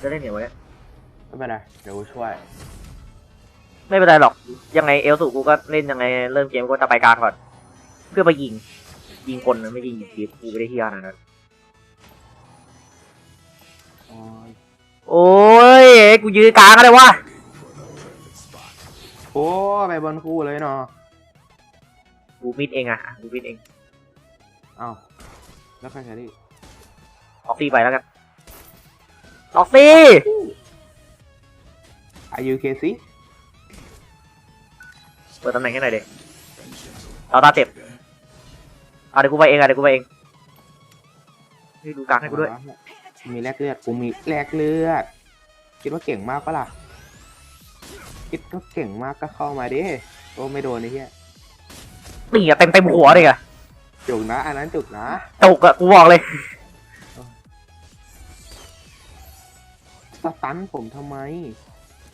จะได้เหนียวไว้ไม่เป็นไรเดี๋ยวกูช่วย ไม่เป็นไรหรอก ยังไงเอลสูกูก็เล่นยังไงเริ่มเกมกูก็จะไปกลางก่อน เพื่อไปยิง ยิงคนนะไม่ยิงทีกูไม่ได้เที่ยนะนั้นอ๋อโอ้ยกูยืนกลางอะไรวะโอ้ไปบนคู่เลยเนาะกูมิดเองอะกูมิดเองเอ้าแล้วใครแครี่ออกซี่ไปแล้วกัน ออกซี่อายุเคซี่เปิดตำแหน่งให้หน่อยเด็เราตาเจ็บเอาเดี๋ยวกูไปเองอะเดี๋ยวกูไปเองนี่ดูกลางให้กูด้วย มีแลกเลือดกูมีแลกเลือด คิดว่าเก่งมากปะล่ะ คิดว่าเก่งมากก็เข้ามาดิโอ้ไม่โดนไอ้เหี้ยนี่อะเต็มเต็มหัวเลยอะจุกนะ อันนั้นจุกนะ จุกอะกูบอกเลย สตันผมทำไม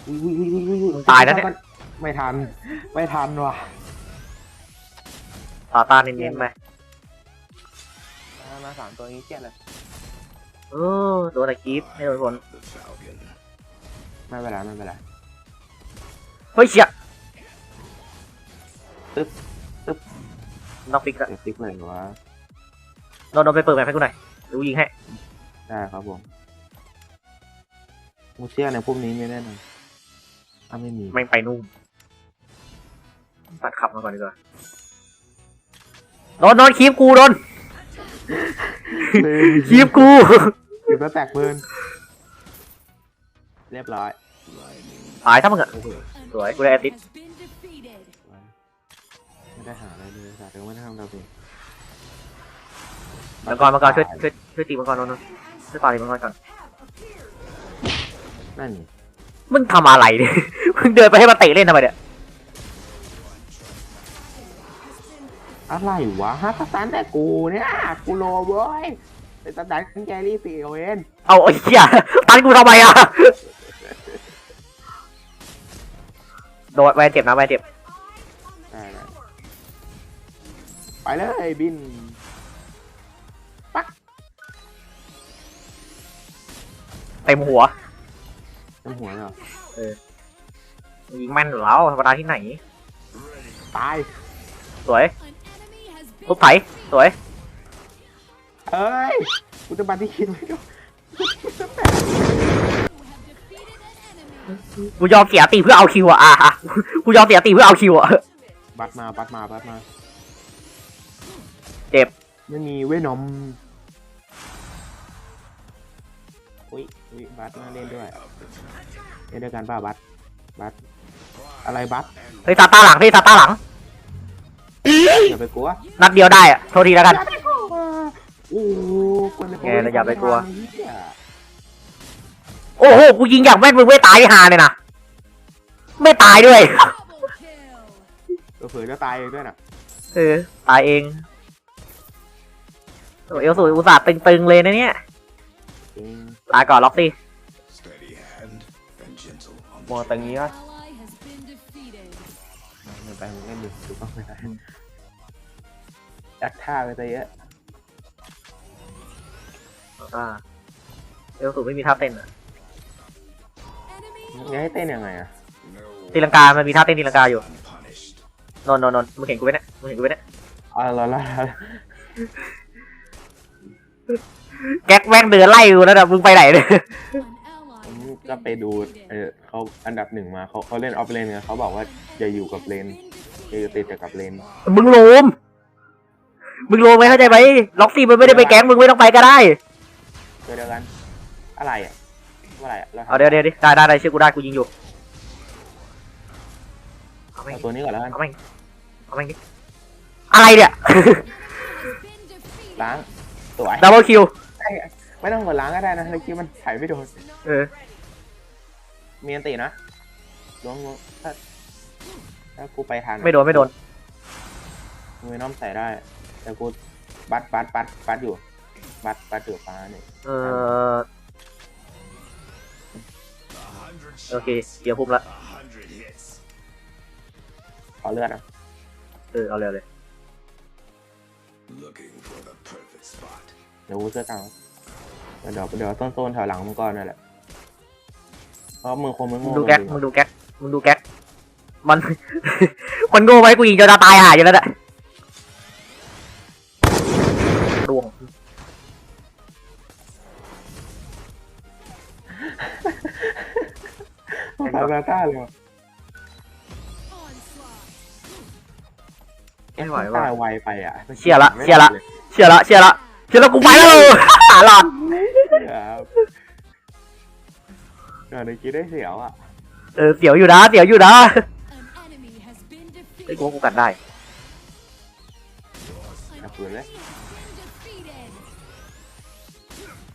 อุ้ยอุ้ยอุ้ยอุ้ยอุ้ยมึงตายแล้วเนี่ย ไม่ทัน ไม่ทันว่ะตาตาเน้นๆไปมามาสามตัวนี้เกลียดเลยเออโดนตะคีบไม่โดนผลไม่เป็นไรไม่เป็นไรเฮ้ยเชี่ยตึ๊บตึ๊บน้องฟิกอะเดี๋ยวติ๊กเลยวะโดนโดนไปเปิดแบบให้กูหน่อยดูยิงให้ได้ครับผม มูเชื่อในพวกนี้ไม่แน่นอนอะไม่มีแม่งไปนู่นตัดขับมาก่อนดีกว่าโดนโดนคีบกูโดนคีบกูหยิบแล้วแตกปืนเรียบร้อย ตายถ้ามึงอะ สวยกูได้แอตติสไม่ได้หาอะไรเลยแต่เดี๋ยวไม่ได้ทำเราเองมังกรมังกรช่วยช่วยช่วยตีมังกรโดนโดนช่วยต่อตีมังกรก่อน นั่นนี่มึงทำอะไรเนี่ย มึงเดินไปให้มันเตะเล่นทำไมเนี่ย อะไรวะฮะสตันแต่กูเนี่ยกูโลเว้ยเป็นสตันของแกรี่สี่เวนเอาไอ้เหี้ยตันกูทำไมอะโดนแวนเจ็บนะแวนเจ็บ ได้ได้ไปเลยบิน เต็มหัว น้ำหัวเหรอยิงแม่นเหรอแล้วธรรมดาที่ไหน ตาย สวยทุบไถสวย เอ้ยกูจะบันที่คิดไว้ด้วยกูยอมเสียตีเพื่อเอาคิวอะอะอะกูยอมเสียตีเพื่อเอาคิวอะบัตรมาบัตรมาบัตรมา เจ็บ ไม่มีเวนอม อุ้ยอุ้ยบัตรมาเล่นด้วยเล่นด้วยกันเปล่าบัตรบัตรอะไรบัตรเฮ้ยซาต้าหลังเฮ้ยซาต้าหลังอย่าไปกลัวนัดเดียวได้อะโทษทีแล้วกันโอ้โหคนในแกน่ะอย่าไปกลัวเหี้ยโอ้โหกูยิงอย่างแม่นมึงไม่ตายหาเลยนะไม่ตายด้วยเผื่อๆจะตายเองด้วยนะเออตายเองโอ้เอลสูอุตส่าห์ตึงๆเลยนะเนี่ยจริง ตายก่อนล็อกซี่ Steady hand and gentle on มองตรงนี้วะมันไปมึงเล่นดิถูกต้องไม่ได้ยัดท่าไปซะเยอะอ่าเอลสูไม่มีท่าเต้นอะมึงจะให้เต้นยังไงอะ no ตีลังกา มันมีท่าเต้นตีลังกาอยู่ unpunished. นนนนนมึงเห็นกูไหมเนี่ยมึงเห็นกูไหมเนี่ยอ๋อรอรอรอ แก๊กแม่งเดินไล่กูแล้วนะมึงไปไหนเนี่ยผมก็ไปดูเออเขาอันดับหนึ่งมาเขาเขาเล่นออฟเลนไงเขาบอกว่าอย่าอยู่กับเลนอย่าอยู่ติดแต่กับเลนมึงโลมมึงโลมไหมเข้าใจไหมล็อกซี่มันไม่ได้ไปแก๊งมึงไม่ต้องไปก็ได้เจอเดียวกัน อะไรอะอะไรอะราทำเอาเดี๋ยวเดี๋ยวดิได้ได้ได้เชื่อกูได้กูยิงอยู่เอาแม่งเอาตัวนี้ก่อนแล้วกันเอาแม่งเอาแม่งดิอะไรเนี่ย ล้างสวยดับเบิลคิว ไอ้ไม่ต้องกดล้างก็ได้นะเมื่อกี้มันถ่ายไม่โดนเออ มีอันตีนะล้วงล้วงถ้าถ้ากูไปทางไม่โดนไม่โดนมือน้อมใส่ได้ แต่กูบัดบัดบัดบัดอยู่ บัดบัดอยู่ฟ้าเนี่ยเออ A hundred โอเค shots, เดี๋ยวพุ่มละ a hundred hits. ขอเลือดนะเออเอาเร็วเลย Looking for the perfect spot. เดี๋ยวกูเสื้อกลางเดี๋ยวเดี๋ยวต้นโซนแถวหลังมึงก่อนนั่นแหละเพราะมึงคงไม่มึโง่งดูแก๊กจริงมึงดูแก๊กมึงดูแก๊กมันมันโง่ไว้กูยิงจนจะตายห่าอยู่แล้วแหละดวงๆตาตาตาเลยว่ะไม่ไหวตาว่ะยไวไปอะเชี่ยละเชี่ยละเชื่อละเชื่อละ เชื่อละกูไปแล้วหาหลอดครับเดี๋ยวในกี้ได้เสียวอะเออเสียวอยู่นะเสียวอยู่นะ An enemy has been ไอ้ย defeated. กูว่ากูกัดได้ An That's really enemy has been defeated.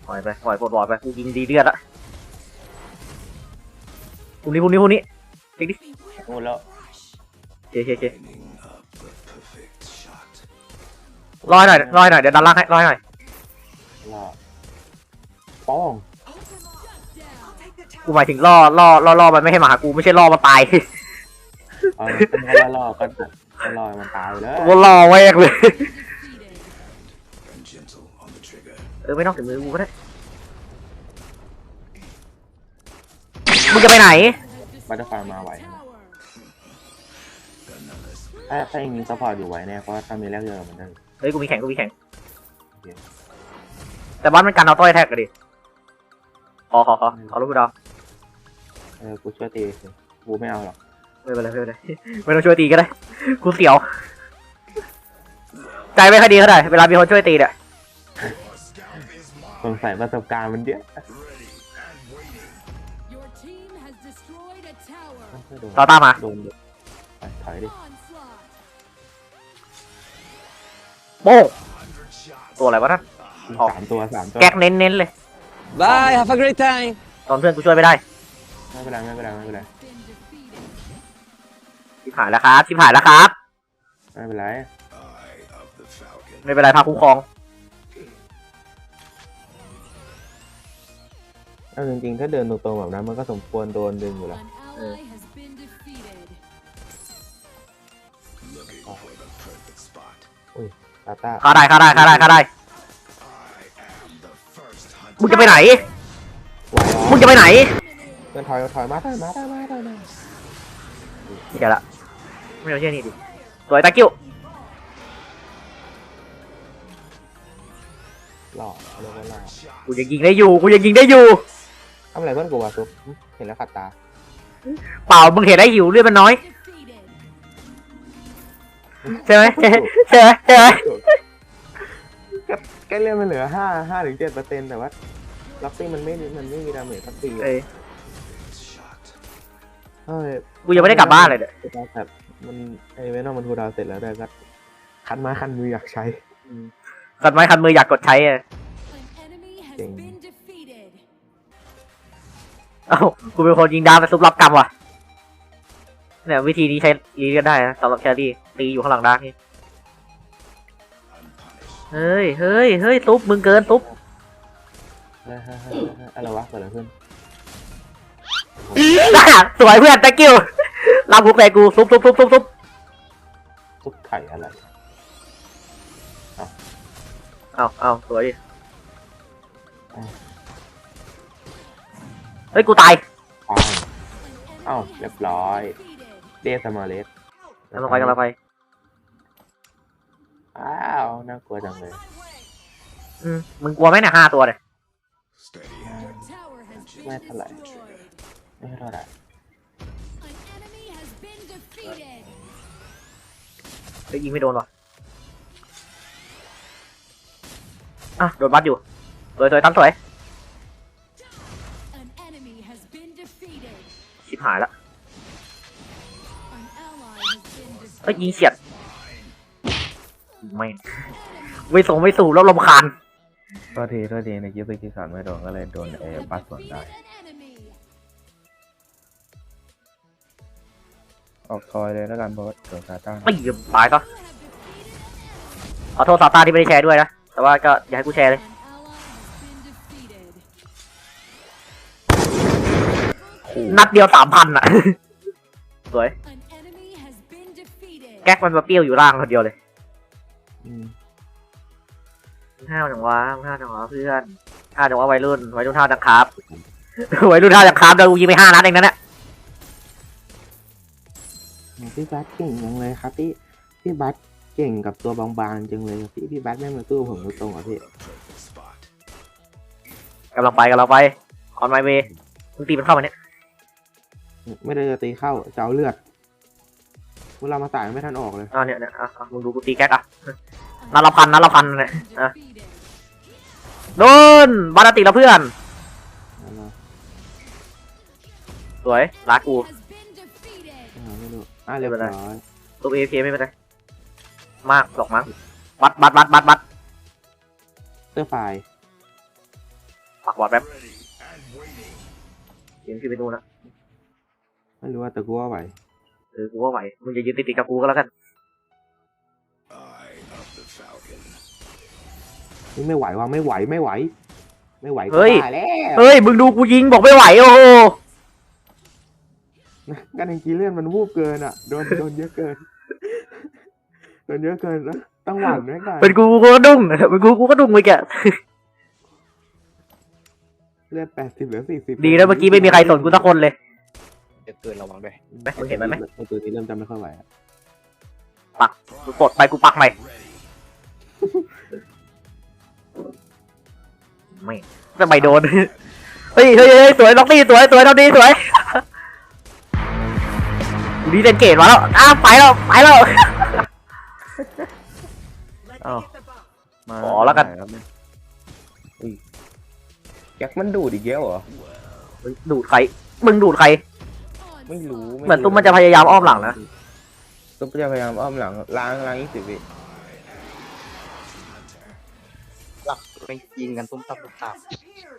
ปล่อยไปปล่อยปลดบอดไปกูยิงดีเลือดละพรุ่งนี้พรุ่งนี้พรุ่งนี้โอ้แล้วเคเคเค รอยหน่อยรอยหน่อยเดี๋ยวดันล่างให้รอยหน่อยรอป้องกูหมายถึงล่อล่อล่อล่อมันไม่ให้มาหากูไม่ใช่ล่อมาตายเออเป็นไงล่อก็ก็รอมันตายเลยกูล่อแวกเลย Defeated. And gentle on the trigger. เออไม่ต้องถึงมือกูก็ได้มึงจะไปไหนบัตเตอร์ไฟมาไหว Tower. ถ้าถ้าอย่างนี้ซัพพอร์ตอยู่ไหวแน่เพราะว่าถ้ามีแรกเยอะมันได้เฮ้ยกูมีแข่งกูมีแข่งแต่บ้านมันกันเอาต้อยแท็กกันดิขอขอขอขอลูกกูดาวเออกูช่วยตีสิกูไม่เอาหรอกไม่เป็นไรไม่เป็นไรไม่ต้องช่วยตีก็ได้กูเสียวใจไม่ค่อยดีเท่าไหร่เวลามีคนช่วยตีเนี่ย Your scalp is สงสัยประสบการณ์มันเยอะ ready and waiting. Your team has destroyed a tower. โดนต่อตามมาโดนไปถอยดิ โป้ง Hundred shots. ตัวอะไรวะนั่น ออก สามตัวสามตัวแก๊กเน้นๆเลย Bye, have a great time. ตอนเพื่อนกูช่วยไม่ได้ไม่เป็นไรไม่เป็นไรไม่เป็นไร Been defeated. ชิบหายแล้วครับชิบหายแล้วครับ ไม่เป็นไร Eye of the falcon. ไม่เป็นไรพาคุ้มครองเอาจริงๆถ้าเดินตรงๆแบบนั้นมันก็สมควรโดนดึงอยู่แล้ว An ally has ตาต้าฆ่าได้ฆ่าได้ฆ่าได้ฆ่าได้ I am the first มึง hunter. จะไปไหนไหวเหรอมึงจะไปไหนเพื่อนถอยถอยมาถอยมาถอยมาถอยมาเดี๋ยวละ ไม่เอาเชื่อนี่ดิ สวยตะกิ้วหล่อเรียกว่าหล่อกูยังยิงได้อยู่ กูยังยิงได้อยู่ ทำอะไรเพื่อนกูวะซุปหึเห็นแล้วขัดตา เปล่า มึงเห็นได้หิวเลือดมันน้อย Defeated. ใช่ไหมใช่ใช่ไหมใช่ไหมก็แค่เลื่อนมันเหลือห้าห้าถึงเจ็ดเปอร์เซ็นต์แต่ว่าล็อกซี่มันไม่มันไม่มีดาเมจสักทีเอ้ย Shot. เฮ้ยกูยังไม่ได้กลับบ้านเลยเนี่ยแบบมันไอเวนอมันทูดาวเสร็จแล้วแต่ก็คันไมาคันมืออยากใช้สัตว์ไม้คันมืออยากกดใช้อะ An enemy has Ding. been defeated. เอ้ากูเป็นคนยิงดาวแต่ซุปรับกรรมว่ะเนี่ยวิธีนี้ใช้รีกันได้นะสำหรับแครี่ ตีอยู่ข้างหลังดาร์กนี่ Unpunished. เฮ้ยเฮ้ยเฮ้ยซุปมึงเกินซุปเฮ้ยเฮ้ยเฮ้ยเฮ้ยอะไรวะเกิดอะไรขึ้นสวยเพื่อน thank you รับกูแกกูซุปซุปซุปซุปซุปซุปไข่อะไรเอาเอาสวยดิเฮ้ยกูตายปัง An Oh, enemy has left been right. defeated. เดสมาเลสกำลังไปกำลังไป ลัวจังเลยอืมมึงกลัวไหมเนี่ยห้าตัวเนี่ย Steady Your hand. tower has been Wait till I- destroyed. ไม่เท่าไหร่ An enemy has been defeated. เฮ้ยยิงไม่โดนว่ะอะโดนบัดอยู่สวยสวยตั้งสวย An enemy has been defeated. ชิบหายละ An ally has been เอ้ยยิง defeated. เฉียดไม่ง ไม่ส่งไม่สู่แล้วลำคาญโทษทีโทษทีในกิ๊บไปกีสอนไม่โดนก็เลยโดนเอปัสสวนได้ Defeated an enemy. ออกทอยเลยแล้วกันบอสเดี๋ยวซาต้าไม่ยิงตายซะ You have defeated an ขอโทษซาตาที่ไม่ได้แชร์ด้วยนะ แต่ว่าก็อย่าให้กูแชร์เลย An ally has been defeated. นัดเดียวสามพันอะ สวย An enemy has been defeated. แก๊กมันมาเปรี้ยวอยู่ล่างคนเดียวเลย อืม ห้าวจังวะห้าวจังวะเพื่อนท่าจังว่าวัยรุ่นวัยรุ่นท่าจังครับวัยรุ่นท่าจังครับเดี๋ยวกูยิงไปห้านัดเองนั่นแหละพี่บัสเก่งจังเลยครับพี่พี่บัสเก่งกับตัวบางๆจังเลยครับพี่พี่บัสไม่มาสู้ผมตรงๆเหรอะพี่ The perfect spot. กำลังไปกำลังไปออนไมเวมึงตีมันเข้ามาเนี่ยไม่ได้จะตีเข้าจะเอาเลือดเวลามาตายไม่ทันออกเลยอ่าเนี่ยเนี่ยอะอะมึงดูกูตีแก๊กอะนัดละพันนัดละพันเนี่ยอะ Defeated. โดนบานาติละเพื่อนเอาละสวยรักกู Has been defeated. เอาไม่รู้อะเรียบร้อยตัวเอเคไม่เป็นไร มากหรอกมั้งบัดบัดบัดบัดบัดเสื้อไฟล์ปักบอดแป๊บ Ready and waiting. เดี๋ยวพี่ไปดูนะไม่รู้ว่าแต่กูว่าไหว เออกูว่าไหวมึงจะยืนติดติดกับกูก็แล้วกัน นี่ไม่ไหวว่ะไม่ไหวไม่ไหว ไม่ไหวก็เฮ้ยตายแล้วเฮ้ย มึงดูกูยิงบอกไม่ไหวโอ้โหกันจริงๆเลื่อนมันวูบเกินอะโดนโดนเยอะเกินโดนเยอะเกินแล้วต้องหวั่นไว้ก่อนเป็นกูกูก็ดุ้งเป็นกูกูก็ดุ้งไปแกเลือดแปดสิบเหลือสี่สิบดีแล้วเมื่อกี้ไม่มีใครสนกูสักคนเลย เดี๋ยวเกินระวังด้วยไหมมึงเห็นมันไหมในตัวนี้เริ่มจำไม่ค่อยไหวอะกูกดไปกูปักใหม่ Ready. ไม่ทำไมโดน เฮ้ยเฮ้ยเฮ้ยสวยล็อกตี้สวยสวยล็อกตี้สวยดีเดนเกตมาแล้ว อ้าวไปแล้วไปแล้วอ้าวมาขอแล้วกันครับเนี่ยอุ้ยแจ็คมันดูดอีกแล้วเหรอมึงดูดใคร มึงดูดใคร ไม่รู้ เหมือนตุ้มมันจะพยายามอ้อมหลังนะ ตุ้มจะพยายามอ้อมหลังล้างล้างยี่สิบวิ ไปยิงกันตุ้มตับตุ้มตับ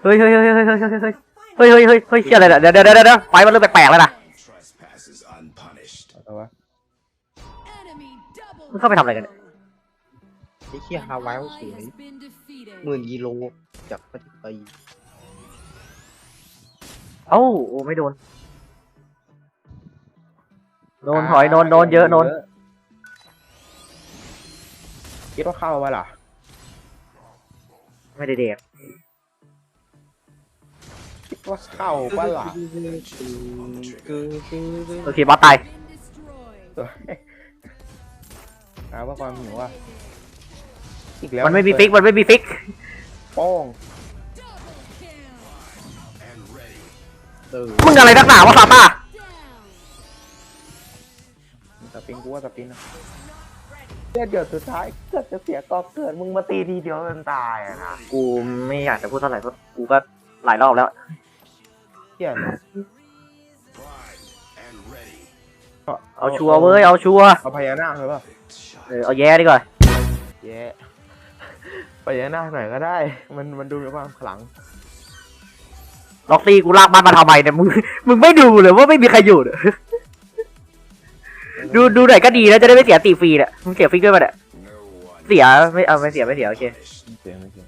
เฮ้ยเฮ้ยเฮ้ยเฮ้ยเฮ้ยเฮ้ยเฮ้ยเฮ้ยเฮ้ยเฮ้ยเฮ้ยเฮ้ยเชี่ยอะไรเนี่ยเดี๋ยวเดี๋ยวเดี๋ยวเดี๋ยวไฟมันเริ่มแปลกๆแล้วนะ Trespasses unpunished. เอาวะ Enemy double. มึงเข้าไปทำอะไรกันเนี่ยไอ้เหี้ยฮาวายเขา Ally สวย has been defeated. หมื่นกิโลจากปฏิไปเอ้าโอ้ไม่โดนโดนถอยโดนโดนเยอะโดนคิดว่าเข้าปะล่ะ ไม่ได้เด็กคิดว่าเข้าปะล่ะโอเคบอสตาย Been destroyed. สวยหาว่าความหิวอะอีกแล้วมันไม่มีฟิกมันไม่มีฟิกโป้ง Double kill. And ready. เออมึงอะไรนักหนาวะซาต้า Down. สปินกูว่าสปินนะ เลือดเดือดสุดท้ายเกิดจะเสียกอบเกิดมึงมาตีทีเดียวจนตายอะนะกูไม่อยากจะพูดเท่าไหร่เพราะกูก็หลายรอบแล้วเหี้ยเลย Prime and ready. เอาชัวร์เว้ยเอาชัวร์เอาพญานาคเลยป่ะเออเอาแย่ดีกว่าแย่พญานาคหน่อยก็ได้ มันมันดูมีความขลังล็อกตี้กูลากบ้านมาทำไมเนี่ยมึงมึงไม่ดูเลยว่าไม่มีใครอยู่เนี่ย ดูดูหน่อยก็ดีแล้วจะได้ไม่เสียตีฟรีเนี่ยมึงเสียฟิกด้วยป่ะเนี่ย No one เสียไม่เอาไม่เสียไม่เสียโอเค punished. เสียงไม่เสียง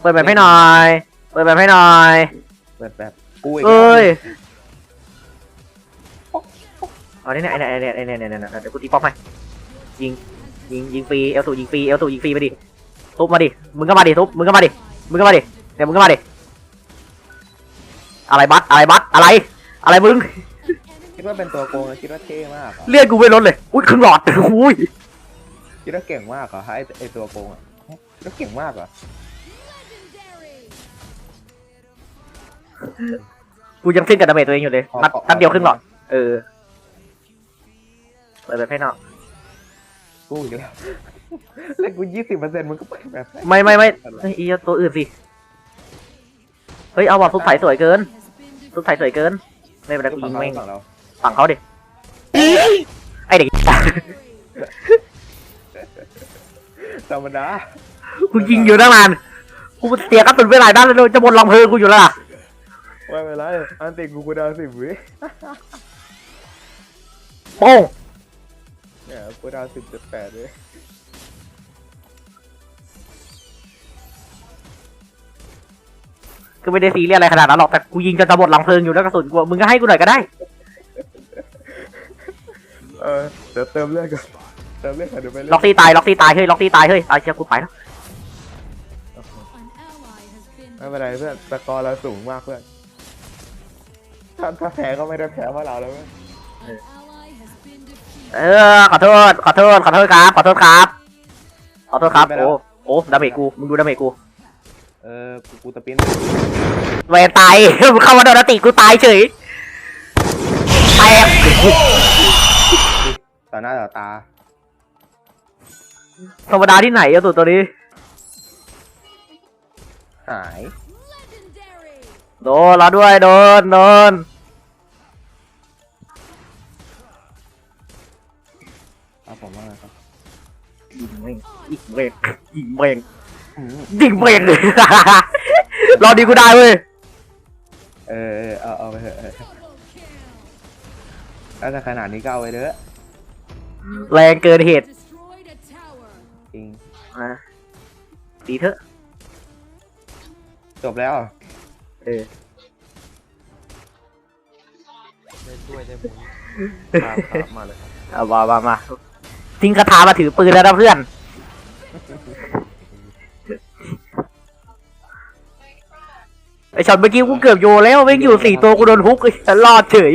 เปิดแบบให้หน่อย เปิดแบบให้หน่อยเปิดแบบกูอีกเอ้ยเอาเนี่ยเนี่ยเนี่ยเนี่ยเนี่ยเนี่ยเนี่ยเดี๋ยวกูตีป๊อปให้ยิงยิงยิงฟรีเอลสูยิงฟรีเอลสูยิงฟรีไปดิทุบมาดิมึงก็มาดิทุบมึงก็มาดิมึงก็มาดิเดี๋ยวมึงก็มาดิอะไรบัสอะไรบัสอะไร อะไรมึง คิดว่าเป็นตัวโกงแล้วคิดว่าเท่มากเหรอเลือดกูไม่ลดเลย อุ้ยครึ่งหลอดอุ้ยคิดว่าเก่งมากเหรอไอไอตัวโกงอะคิดว่าเก่งมากเหรอ Legendary. กูยังสิ้นกับดาเมจตัวเองอยู่เลยนัดนัดเดียวครึ่งหลอด เออเปิดแบบให้หน่อยกูอีกแล้วเล่นกูยี่สิบเปอร์เซ็นต์มึงก็เปิดแบบไม่ไม่ไม่เฮ้ยอีตัวอื่นสิ เฮ้ยเอาว่ะซุปไผ่สวยเกิน Has been ซุปไผ่สวยเกิน ไม่เป็นไรกูยิงแม่ง ฝั่งเราฝั่งเขาดิไอเด็กธรรมดากูยิงอยู่ตั้งนานกูเสียกระสุนไปหลายด้านเลยจะบนลำเพลิงกูอยู่แล้วล่ะไม่เป็นไรอันติกูกูดาวสิบวิโป้งเนี่ยกูดาวสิบจุดแปดเลยก็ไม่ได้ซีเรียสอะไรขนาดนั้นหรอกแต่กูยิงจนจะหมดลำเพลิงอยู่แล้วกระสุนกูมึงก็ให้กูหน่อยก็ได้ เออเดี๋ยวเติมเลือดก่อนเติมเลือดก่อนเดี๋ยวไปเล่นล็อกซี่ตายล็อกซี่ตายเฮ้ยล็อกซี่ตายเฮ้ยเอาเชียกูไปแล้วไม่เป็นไรเพื่อนสกอร์เราสูงมากเพื่อนถ้าถ้าแพ้ก็ไม่ได้แพ้เพราะเราแล้วเพื่อน An ally has been defeated. เออขอโทษขอโทษขอโทษครับขอโทษครับขอโทษครับโอ้โอ้ดาเมจกูมึงดูดาเมจกูเออกูกูตะปิ้นเวรตายมึงเข้ามาโดนอติกูตายเฉยแตก ต่อหน้าต่อตา ธรรมดาที่ไหนอะตัวตัวนี้ หาย Legendary. โดนแล้วด้วยโดนโดนครับผมว่าไงครับยิงเม่งยิงเม่งยิงเม่งอืมยิงเม่ง รอดีกูได้เว้ยเออเออเอาเอาไปเถอะเออ Double kill. ถ้าจะขนาดนี้ก็เอาไปเถอะ แรงเกินเหตุ Destroyed a tower. จริงอะดีเถอะ จบแล้วเออ ได้ช่วยได้หมุนครับครับมาเลยเอามามามาทิ้งคาถามาถือปืนแล้วนะเพื่อน ไอช็อตเมื่อกี้กูเกือบโยนแล้วไม่งอยู่สี่ตัวกูโดนฮุกไอ้ฉันรอดเฉย